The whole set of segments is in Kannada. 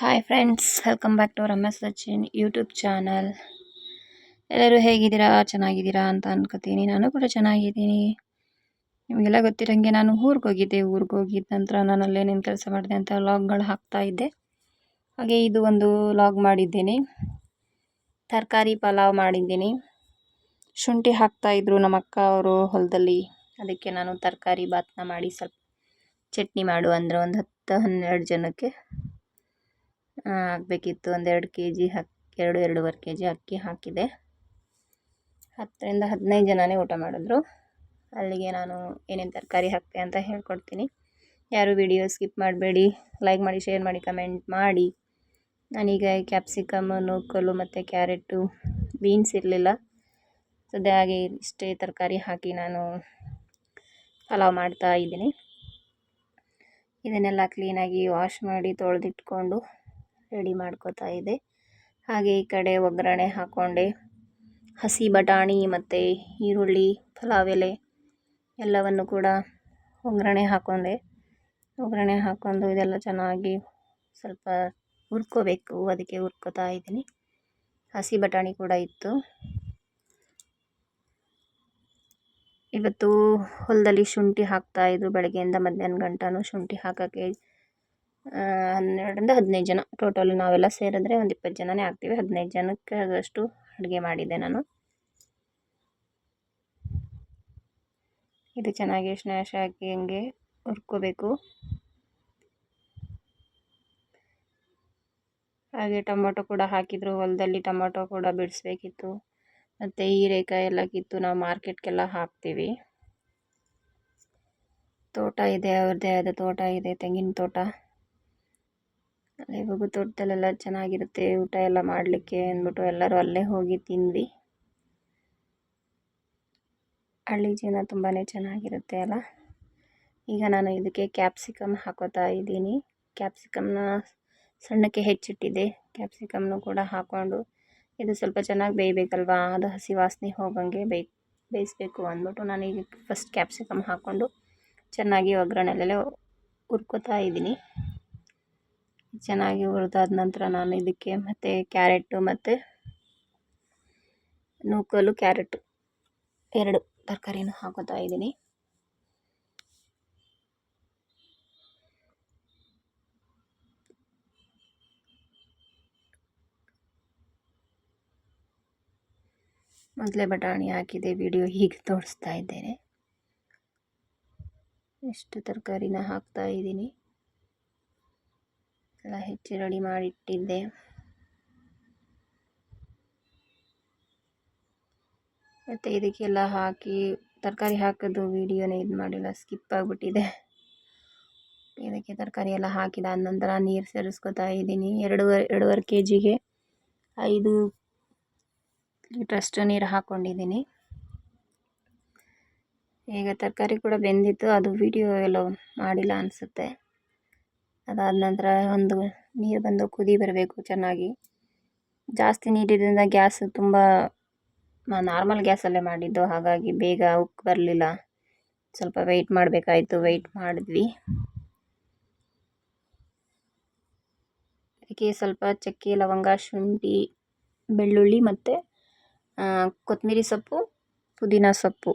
Hi friends welcome back to Ramesh Sachin YouTube channel ಎಲ್ಲರೂ ಹೇಗಿದ್ದೀರಾ? ಚೆನ್ನಾಗಿದ್ದೀರಾ ಅಂತ ಅನ್ಕೋತೀನಿ. ನಾನು ಕೂಡ ಚೆನ್ನಾಗಿದ್ದೀನಿ. ನಿಮಗೆಲ್ಲ ಗೊತ್ತಿರೋಂಗೆ ನಾನು ಊರಿಗೆ ಹೋಗಿದ್ದೆ. ಊರಿಗೆ ಹೋಗಿದ್ದ ನಂತರ ನಾನು ಅಲ್ಲೇನೇನು ಕೆಲಸ ಮಾಡಿದೆ ಅಂತ ಲಾಗ್ಗಳು ಹಾಕ್ತಾ ಇದ್ದೆ. ಹಾಗೆ ಇದು ಒಂದು ಲಾಗ್ ಮಾಡಿದ್ದೀನಿ. ತರಕಾರಿ ಪಲಾವ್ ಮಾಡಿದ್ದೀನಿ. ಶುಂಠಿ ಹಾಕ್ತಾ ಇದ್ರು ನಮ್ಮ ಅಕ್ಕ ಅವರು ಹೊಲದಲ್ಲಿ. ಅದಕ್ಕೆ ನಾನು ತರಕಾರಿ ಬಾತ್ನ ಮಾಡಿ ಸ್ವಲ್ಪ ಚಟ್ನಿ ಮಾಡು ಅಂದರೆ. ಒಂದು ಹತ್ತು ಹನ್ನೆರಡು ಜನಕ್ಕೆ. ಆಗಬೇಕಿತ್ತು. ಒಂದೆರಡು ಕೆ ಜಿ ಹಕ್, ಎರಡು, ಎರಡೂವರೆ ಕೆ ಜಿ ಅಕ್ಕಿ ಹಾಕಿದೆ. ಹತ್ತರಿಂದ ಹದಿನೈದು ಜನನೇ ಊಟ ಮಾಡಿದ್ರು. ಅಲ್ಲಿಗೆ ನಾನು ಏನೇನು ತರಕಾರಿ ಹಾಕ್ತೆ ಅಂತ ಹೇಳ್ಕೊಡ್ತೀನಿ. ಯಾರು ವಿಡಿಯೋ ಸ್ಕಿಪ್ ಮಾಡಬೇಡಿ. ಲೈಕ್ ಮಾಡಿ, ಶೇರ್ ಮಾಡಿ, ಕಮೆಂಟ್ ಮಾಡಿ. ನಾನೀಗ ಕ್ಯಾಪ್ಸಿಕಮ್ ನೂಕಲು ಮತ್ತು ಕ್ಯಾರೆಟು, ಬೀನ್ಸ್ ಇರಲಿಲ್ಲ. ಸದ್ಯ ಹಾಗೆ ಇಷ್ಟೇ ತರಕಾರಿ ಹಾಕಿ ನಾನು ಪಲಾವ್ ಮಾಡ್ತಾ ಇದ್ದೀನಿ. ಇದನ್ನೆಲ್ಲ ಕ್ಲೀನಾಗಿ ವಾಶ್ ಮಾಡಿ ತೊಳೆದಿಟ್ಕೊಂಡು ರೆಡಿ ಮಾಡ್ಕೋತಾ ಇದೆ. ಹಾಗೆ ಈ ಕಡೆ ಒಗ್ಗರಣೆ ಹಾಕ್ಕೊಂಡೆ ಹಸಿ ಬಟಾಣಿ ಮತ್ತು ಈರುಳ್ಳಿ ಪಲಾವ್ ಎಲೆ ಎಲ್ಲವನ್ನು ಕೂಡ ಒಗ್ಗರಣೆ ಹಾಕ್ಕೊಂಡೆ ಒಗ್ಗರಣೆ ಹಾಕ್ಕೊಂಡು ಇದೆಲ್ಲ ಚೆನ್ನಾಗಿ ಸ್ವಲ್ಪ ಹುರ್ಕೋಬೇಕು. ಅದಕ್ಕೆ ಹುರ್ಕೋತಾ ಇದ್ದೀನಿ. ಹಸಿ ಬಟಾಣಿ ಕೂಡ ಇತ್ತು. ಇವತ್ತು ಹೊಲದಲ್ಲಿ ಶುಂಠಿ ಹಾಕ್ತಾಯಿದ್ರು ಬೆಳಗ್ಗೆಯಿಂದ ಮಧ್ಯಾಹ್ನ ಗಂಟನೂ ಶುಂಠಿ ಹಾಕೋಕ್ಕೆ ಹನ್ನೆರಡರಿಂದ ಹದಿನೈದು ಜನ. ಟೋಟಲ್ ನಾವೆಲ್ಲ ಸೇರಿದ್ರೆ ಒಂದು ಇಪ್ಪತ್ತು ಜನನೇ ಆಗ್ತೀವಿ. ಹದಿನೈದು ಜನಕ್ಕೆ ಆದಷ್ಟು ಅಡುಗೆ ಮಾಡಿದ್ದೆ ನಾನು. ಇದು ಚೆನ್ನಾಗಿ ಸ್ನ್ಯಾಶ್ ಹಾಕಿ ಹಂಗೆ ಹುರ್ಕೋಬೇಕು. ಹಾಗೆ ಟೊಮೊಟೊ ಕೂಡ ಹಾಕಿದ್ರು. ಹೊಲದಲ್ಲಿ ಟೊಮೊಟೊ ಕೂಡ ಬಿಡಿಸ್ಬೇಕಿತ್ತು. ಮತ್ತು ಹೀರೆಕಾಯಿ ಎಲ್ಲ ಕಿತ್ತು ನಾವು ಮಾರ್ಕೆಟ್ಗೆಲ್ಲ ಹಾಕ್ತೀವಿ. ತೋಟ ಇದೆ, ಅವ್ರದ್ದೇ ಆದ ತೋಟ ಇದೆ, ತೆಂಗಿನ ತೋಟ. ಇವಾಗ ತೋಟದಲ್ಲೆಲ್ಲ ಚೆನ್ನಾಗಿರುತ್ತೆ, ಊಟ ಎಲ್ಲ ಮಾಡಲಿಕ್ಕೆ ಅಂದ್ಬಿಟ್ಟು ಎಲ್ಲರೂ ಅಲ್ಲೇ ಹೋಗಿ ತಿಂದ್ವಿ. ಹಳ್ಳಿ ಜೀವನ ತುಂಬಾ ಚೆನ್ನಾಗಿರುತ್ತೆ ಅಲ್ಲ? ಈಗ ನಾನು ಇದಕ್ಕೆ ಕ್ಯಾಪ್ಸಿಕಮ್ ಹಾಕೋತಾ ಇದ್ದೀನಿ. ಕ್ಯಾಪ್ಸಿಕಮ್ನ ಸಣ್ಣಕ್ಕೆ ಹೆಚ್ಚಿಟ್ಟಿದ್ದೆ ಕ್ಯಾಪ್ಸಿಕಮ್ನು ಕೂಡ ಹಾಕ್ಕೊಂಡು ಇದು ಸ್ವಲ್ಪ ಚೆನ್ನಾಗಿ ಬೇಯಬೇಕಲ್ವಾ? ಅದು ಹಸಿ ವಾಸನೆ ಹೋಗಂಗೆ ಬೇಯ್, ಬೇಯಿಸ್ಬೇಕು ಅಂದ್ಬಿಟ್ಟು ನಾನು ಈಗ ಫಸ್ಟ್ ಕ್ಯಾಪ್ಸಿಕಮ್ ಹಾಕ್ಕೊಂಡು ಚೆನ್ನಾಗಿ ಒಗ್ಗರಣೆಲೆಲ್ಲ ಹುರ್ಕೋತಾ ಇದ್ದೀನಿ. ಚೆನ್ನಾಗಿ ಹುರಿದಾದ ನಂತರ ನಾನು ಇದಕ್ಕೆ ಮತ್ತು ಕ್ಯಾರೆಟು ಮತ್ತು ನೂಕಲು ಕ್ಯಾರೆಟು ಎರಡು ತರಕಾರಿನೂ ಹಾಕೋತಾ ಇದ್ದೀನಿ. ಮೊದಲೇ ಬಟಾಣಿ ಹಾಕಿದೆ, ವಿಡಿಯೋ ಹೀಗೆ ತೋರಿಸ್ತಾ ಇದ್ದೇನೆ. ಎಷ್ಟು ತರಕಾರಿನ ಹಾಕ್ತಾ ಇದ್ದೀನಿ. ಎಲ್ಲ ಹೆಚ್ಚಿ ರೆಡಿ ಮಾಡಿಟ್ಟಿದ್ದೆ. ಮತ್ತು ಇದಕ್ಕೆಲ್ಲ ಹಾಕಿ ತರಕಾರಿ ಹಾಕೋದು ವೀಡಿಯೋನೇ ಇದು ಮಾಡಿಲ್ಲ, ಸ್ಕಿಪ್ ಆಗಿಬಿಟ್ಟಿದೆ. ಇದಕ್ಕೆ ತರಕಾರಿ ಎಲ್ಲ ಹಾಕಿದ ನಂತರ ನೀರು ಸೇರಿಸ್ಕೊತಾ ಇದ್ದೀನಿ. ಎರಡೂವರೆ ಎರಡೂವರೆ ಕೆ ಜಿಗೆ ಐದು ಲೀಟ್ರಷ್ಟು ನೀರು ಹಾಕ್ಕೊಂಡಿದ್ದೀನಿ ಈಗ ತರಕಾರಿ ಕೂಡ ಬೆಂದಿತ್ತು, ಅದು ವಿಡಿಯೋ ಎಲ್ಲ ಮಾಡಿಲ್ಲ ಅನಿಸುತ್ತೆ. ಅದಾದ ನಂತರ ಒಂದು ನೀರು ಬಂದು ಕುದಿ ಬರಬೇಕು ಚೆನ್ನಾಗಿ. ಜಾಸ್ತಿ ನೀರಿದ್ದರಿಂದ ಗ್ಯಾಸ್ ತುಂಬ ನಾರ್ಮಲ್ ಗ್ಯಾಸಲ್ಲೇ ಮಾಡಿದ್ದು. ಹಾಗಾಗಿ ಬೇಗ ಉಕ್ಕಿ ಬರಲಿಲ್ಲ. ಸ್ವಲ್ಪ ವೆಯ್ಟ್ ಮಾಡಬೇಕಾಯಿತು. ವೆಯ್ಟ್ ಮಾಡಿದ್ವಿ. ಅದಕ್ಕೆ ಸ್ವಲ್ಪ ಚಕ್ಕೆ, ಲವಂಗ, ಶುಂಠಿ, ಬೆಳ್ಳುಳ್ಳಿ ಮತ್ತು ಕೊತ್ತಂಬರಿ ಸೊಪ್ಪು, ಪುದೀನ ಸೊಪ್ಪು.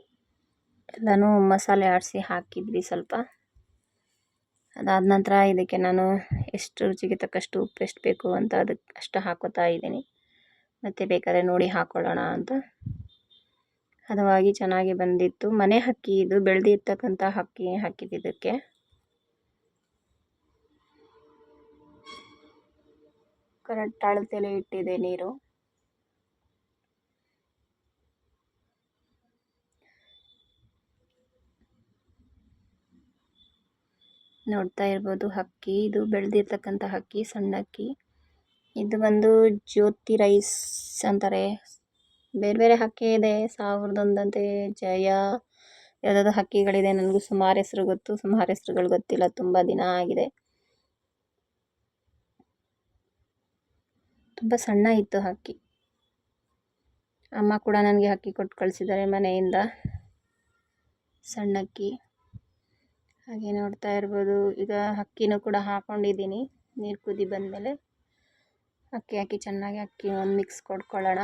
ಎಲ್ಲನೂ ಮಸಾಲೆ ಆಡಿಸಿ ಹಾಕಿದ್ವಿ ಸ್ವಲ್ಪ. ಅದಾದ ನಂತರ ಇದಕ್ಕೆ ನಾನು ಎಷ್ಟು ರುಚಿಗೆ ತಕ್ಕಷ್ಟು ಉಪ್ಪು, ಎಷ್ಟು ಬೇಕು ಅಂತ ಅದಕ್ಕೆ ಅಷ್ಟು ಹಾಕೋತಾ ಇದ್ದೀನಿ. ಮತ್ತು ಬೇಕಾದರೆ ನೋಡಿ ಹಾಕ್ಕೊಳ್ಳೋಣ ಅಂತ. ಹದವಾಗಿ ಚೆನ್ನಾಗಿ ಬಂದಿತ್ತು. ಮನೆ ಹಕ್ಕಿ ಇದು ಬೆಳೆದಿರ್ತಕ್ಕಂಥ ಹಕ್ಕಿ ಹಾಕಿದ್ದಕ್ಕೆ ಕರೆಕ್ಟ್ ಅಳತೆಲೆ ಇಟ್ಟಿದೆ ನೀರು. ನೋಡ್ತಾ ಇರ್ಬೋದು ಹಕ್ಕಿ. ಇದು ಬೆಳೆದಿರ್ತಕ್ಕಂತ ಹಕ್ಕಿ, ಸಣ್ಣ ಹಕ್ಕಿ. ಇದು ಬಂದು ಜ್ಯೋತಿ ರೈಸ್ ಅಂತಾರೆ. ಬೇರೆ ಬೇರೆ ಹಕ್ಕಿ ಇದೆ. ಸಾವಿರದೊಂದಂತೆ ಜಯ ಯಾವುದಾದ್ರು ಹಕ್ಕಿಗಳಿದೆ. ನನಗೂ ಸುಮಾರು ಹೆಸರು ಗೊತ್ತು. ಸುಮಾರು ಹೆಸರುಗಳು ಗೊತ್ತಿಲ್ಲ. ತುಂಬ ದಿನ ಆಗಿದೆ. ತುಂಬ ಸಣ್ಣ ಇತ್ತು ಹಕ್ಕಿ. ಅಮ್ಮ ಕೂಡ ನನಗೆ ಹಕ್ಕಿ ಕೊಟ್ಟು ಕಳಿಸಿದ್ದಾರೆ ಮನೆಯಿಂದ. ಸಣ್ಣಕ್ಕಿ ಹಾಗೆ ನೋಡ್ತಾ ಇರ್ಬೋದು. ಈಗ ಅಕ್ಕಿನೂ ಕೂಡ ಹಾಕ್ಕೊಂಡಿದ್ದೀನಿ ನೀರು ಕುದಿ ಬಂದಮೇಲೆ ಅಕ್ಕಿ ಹಾಕಿ ಚೆನ್ನಾಗಿ ಅಕ್ಕಿ ಒಂದು ಮಿಕ್ಸ್ ಕೊಡ್ಕೊಳ್ಳೋಣ.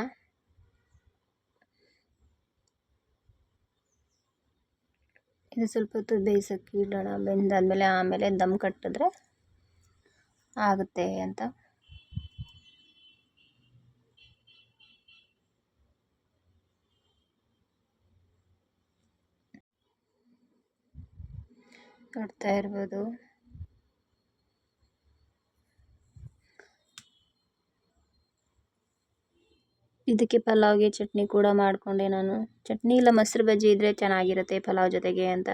ಇದು ಸ್ವಲ್ಪ ಹೊತ್ತು ಬೇಯಿಸೋಕ್ಕೆ ಇಡೋಣ. ಬೆಂದಾದಮೇಲೆ ಆಮೇಲೆ ದಮ್ ಕಟ್ಟಿದ್ರೆ ಆಗುತ್ತೆ ಅಂತ. ನೋಡ್ತಾ ಇರ್ಬೋದು. ಇದಕ್ಕೆ ಪಲಾವ್ಗೆ ಚಟ್ನಿ ಕೂಡ ಮಾಡಿಕೊಂಡೆ ನಾನು. ಚಟ್ನಿ ಇಲ್ಲ, ಮೊಸರು ಬಜ್ಜಿ ಇದ್ದರೆ ಚೆನ್ನಾಗಿರುತ್ತೆ ಪಲಾವ್ ಜೊತೆಗೆ ಅಂತ.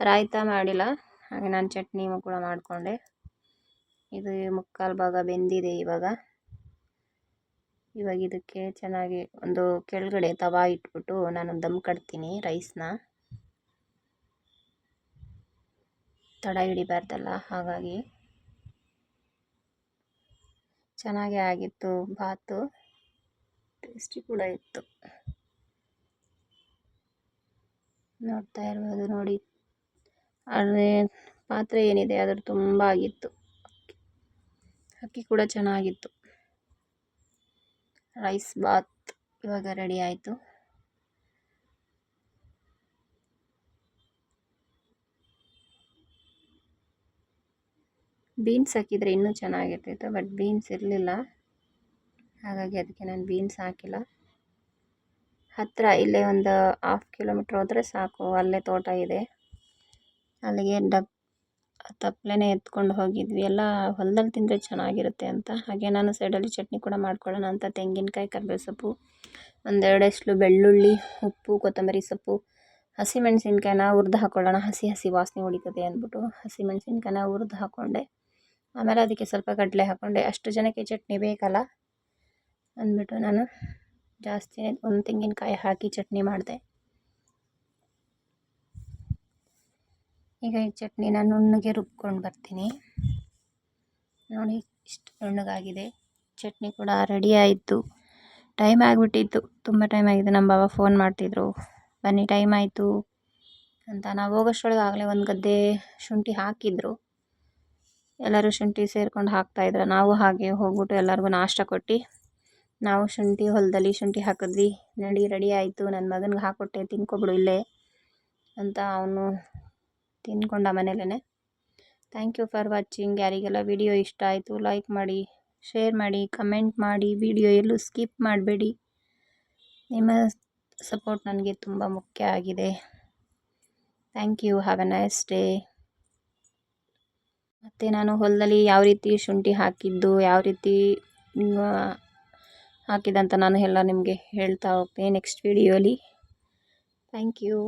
ರಾಯ್ತ ಮಾಡಿಲ್ಲ, ಹಾಗೆ ನಾನು ಚಟ್ನಿ ಕೂಡ ಮಾಡಿಕೊಂಡೆ. ಇದು ಮುಕ್ಕಾಲು ಭಾಗ ಬೆಂದಿದೆ ಇವಾಗ. ಇವಾಗ ಇದಕ್ಕೆ ಚೆನ್ನಾಗಿ ಒಂದು ಕೆಳಗಡೆ ತವಾ ಇಟ್ಬಿಟ್ಟು ನಾನು ದಮ್ ಕಟ್ತೀನಿ ರೈಸ್ನ ತಡ ಹಿಡಿಬಾರ್ದಲ್ಲ, ಹಾಗಾಗಿ. ಚೆನ್ನಾಗೇ ಆಗಿತ್ತು ಬಾತು. ಟೇಸ್ಟಿ ಕೂಡ ಇತ್ತು. ನೋಡ್ತಾ ಇರ್ಬೋದು ನೋಡಿ. ಅದೇ ಪಾತ್ರೆ ಏನಿದೆ ಅದ್ರ ತುಂಬ ಆಗಿತ್ತು. ಅಕ್ಕಿ ಕೂಡ ಚೆನ್ನಾಗಿತ್ತು. ರೈಸ್ ಬಾತ್ ಇವಾಗ ರೆಡಿ ಆಯಿತು. ಬೀನ್ಸ್ ಹಾಕಿದರೆ ಇನ್ನೂ ಚೆನ್ನಾಗಿರ್ತಿತ್ತು ಬಟ್ ಬೀನ್ಸ್ ಇರಲಿಲ್ಲ. ಹಾಗಾಗಿ ಅದಕ್ಕೆ ನಾನು ಬೀನ್ಸ್ ಹಾಕಿಲ್ಲ. ಹತ್ತಿರ ಇಲ್ಲೇ ಒಂದು ಹಾಫ್ ಕಿಲೋಮೀಟ್ರ್ ಹೋದರೆ ಸಾಕು, ಅಲ್ಲೇ ತೋಟ ಇದೆ. ಅಲ್ಲಿಗೆ ಡಬ್ ತಪ್ಪಲೆನೇ ಎತ್ಕೊಂಡು ಹೋಗಿದ್ವಿ. ಎಲ್ಲ ಹೊಲದಲ್ಲಿ ತಿಂದರೆ ಚೆನ್ನಾಗಿರುತ್ತೆ ಅಂತ. ಹಾಗೆ ನಾನು ಸೈಡಲ್ಲಿ ಚಟ್ನಿ ಕೂಡ ಮಾಡ್ಕೊಳ್ಳೋಣ ಅಂತ ತೆಂಗಿನಕಾಯಿ, ಕರಿಬೇವು ಸೊಪ್ಪು ಒಂದೆರಡಷ್ಟು ಬೆಳ್ಳುಳ್ಳಿ, ಉಪ್ಪು, ಕೊತ್ತಂಬರಿ ಸೊಪ್ಪು, ಹಸಿಮೆಣಸಿನ್ಕಾಯಿನ ಹುರ್ದು ಹಾಕ್ಕೊಳ್ಳೋಣ ಹಸಿ ಹಸಿ ವಾಸನೆ ಹೊಡಿತದೆ ಅಂದ್ಬಿಟ್ಟು ಹಸಿಮೆಣಸಿನ್ಕಾಯಿನ ಹುರ್ದು ಹಾಕ್ಕೊಂಡೆ ಆಮೇಲೆ ಅದಕ್ಕೆ ಸ್ವಲ್ಪ ಕಡಲೆ ಹಾಕ್ಕೊಂಡೆ ಅಷ್ಟು ಜನಕ್ಕೆ ಚಟ್ನಿ ಬೇಕಲ್ಲ ಅಂದ್ಬಿಟ್ಟು ನಾನು ಜಾಸ್ತಿ ಒಂದು ತೆಂಗಿನಕಾಯಿ ಹಾಕಿ ಚಟ್ನಿ ಮಾಡಿದೆ. ಈಗ ಈ ಚಟ್ನಿನ ನುಣ್ಣಗೆ ರುಬ್ಕೊಂಡು ಬರ್ತೀನಿ. ನೋಡಿ, ಇಷ್ಟು ನುಣ್ಣಗಾಗಿದೆ. ಚಟ್ನಿ ಕೂಡ ರೆಡಿ ಆಯಿತು. ಟೈಮ್ ಆಗಿಬಿಟ್ಟಿತ್ತು. ತುಂಬ ಟೈಮ್ ಆಗಿದೆ. ನಮ್ಮ ಬಾಬಾ ಫೋನ್ ಮಾಡ್ತಿದ್ರು. ಬನ್ನಿ ಟೈಮ್ ಆಯಿತು ಅಂತ. ನಾವು ಹೋಗೋಷ್ಟೊಳಗೆ ಆಗಲೇ ಒಂದು ಗದ್ದೆ ಶುಂಠಿ ಹಾಕಿದ್ರು. ಎಲ್ಲರೂ ಶುಂಠಿ ಸೇರ್ಕೊಂಡು ಹಾಕ್ತಾಯಿದ್ರು ನಾವು ಹಾಗೆ ಹೋಗ್ಬಿಟ್ಟು ಎಲ್ಲರಿಗೂ ನಾಷ್ಟ ಕೊಟ್ಟು ನಾವು ಶುಂಠಿ ಹೊಲದಲ್ಲಿ ಶುಂಠಿ ಹಾಕಿದ್ವಿ. ನಡಿ, ರೆಡಿ ಆಯಿತು. ನನ್ನ ಮಗನಿಗೆ ಹಾಕ್ಕೊಟ್ಟೆ ತಿನ್ಕೊಬಿಡು ಇಲ್ಲೇ ಅಂತ ಅವನು ತಿನ್ಕೊಂಡ ಮನೇಲೇ ಥ್ಯಾಂಕ್ ಯು ಫಾರ್ ವಾಚಿಂಗ್ ಯಾರಿಗೆಲ್ಲ ವಿಡಿಯೋ ಇಷ್ಟ ಆಯಿತು ಲೈಕ್ ಮಾಡಿ ಶೇರ್ ಮಾಡಿ ಕಮೆಂಟ್ ಮಾಡಿ ವಿಡಿಯೋ ಎಲ್ಲೂ ಸ್ಕಿಪ್ ಮಾಡಬೇಡಿ. ನಿಮ್ಮ ಸಪೋರ್ಟ್ ನನಗೆ ತುಂಬ ಮುಖ್ಯ ಆಗಿದೆ. Thank you have a nice day ಮತ್ತು ನಾನು ಹೊಲದಲ್ಲಿ ಯಾವ ರೀತಿ ಶುಂಠಿ ಹಾಕಿದ್ದು, ಯಾವ ರೀತಿ ಹಾಕಿದಂತ ನಾನು ಎಲ್ಲ ನಿಮಗೆ ಹೇಳ್ತಾ ಹೋಗ್ತೀನಿ ನೆಕ್ಸ್ಟ್ ವೀಡಿಯೋಲಿ ಥ್ಯಾಂಕ್ ಯು